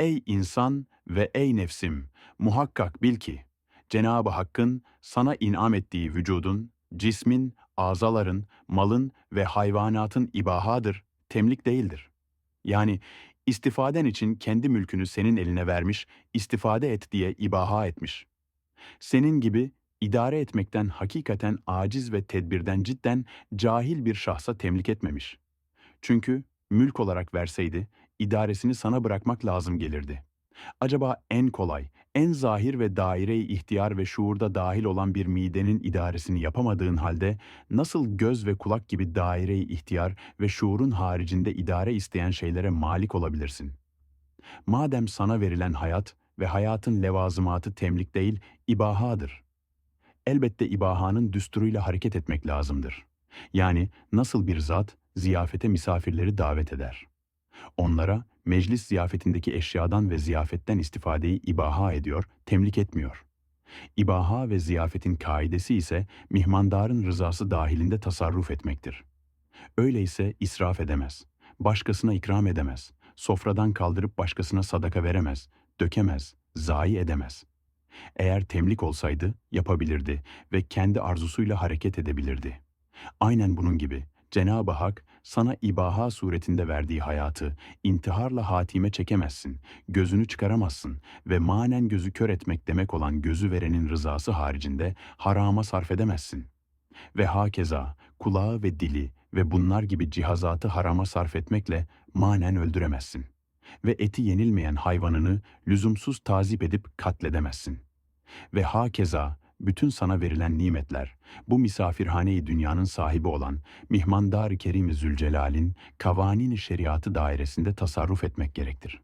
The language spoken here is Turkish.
Ey insan ve ey nefsim, muhakkak bil ki, Cenab-ı Hakk'ın sana inam ettiği vücudun, cismin, azaların, malın ve hayvanatın ibahadır, temlik değildir. Yani istifaden için kendi mülkünü senin eline vermiş, istifade et diye ibaha etmiş. Senin gibi idare etmekten hakikaten aciz ve tedbirden cidden cahil bir şahsa temlik etmemiş. Çünkü mülk olarak verseydi, idaresini sana bırakmak lazım gelirdi. Acaba en kolay, en zahir ve daire-i ihtiyar ve şuurda dahil olan bir midenin idaresini yapamadığın halde nasıl göz ve kulak gibi daire-i ihtiyar ve şuurun haricinde idare isteyen şeylere malik olabilirsin? Madem sana verilen hayat ve hayatın levazımatı temlik değil, ibahadır. Elbette ibahanın düsturuyla hareket etmek lazımdır. Yani nasıl bir zat ziyafete misafirleri davet eder. Onlara meclis ziyafetindeki eşyadan ve ziyafetten istifadeyi ibaha ediyor, temlik etmiyor. İbaha ve ziyafetin kaidesi ise mihmandarın rızası dahilinde tasarruf etmektir. Öyleyse israf edemez, başkasına ikram edemez, sofradan kaldırıp başkasına sadaka veremez, dökemez, zayi edemez. Eğer temlik olsaydı yapabilirdi ve kendi arzusuyla hareket edebilirdi. Aynen bunun gibi Cenab-ı Hak sana ibaha suretinde verdiği hayatı intiharla hatime çekemezsin, gözünü çıkaramazsın ve manen gözü kör etmek demek olan gözü verenin rızası haricinde harama sarf edemezsin. Ve hakeza kulağı ve dili ve bunlar gibi cihazatı harama sarf etmekle manen öldüremezsin. Ve eti yenilmeyen hayvanını lüzumsuz tazip edip katledemezsin. Ve hakeza bütün sana verilen nimetler, bu misafirhane-i dünyanın sahibi olan Mihmandar-ı Kerim-i Zülcelal'in kavanin-i şeriatı dairesinde tasarruf etmek gerektir.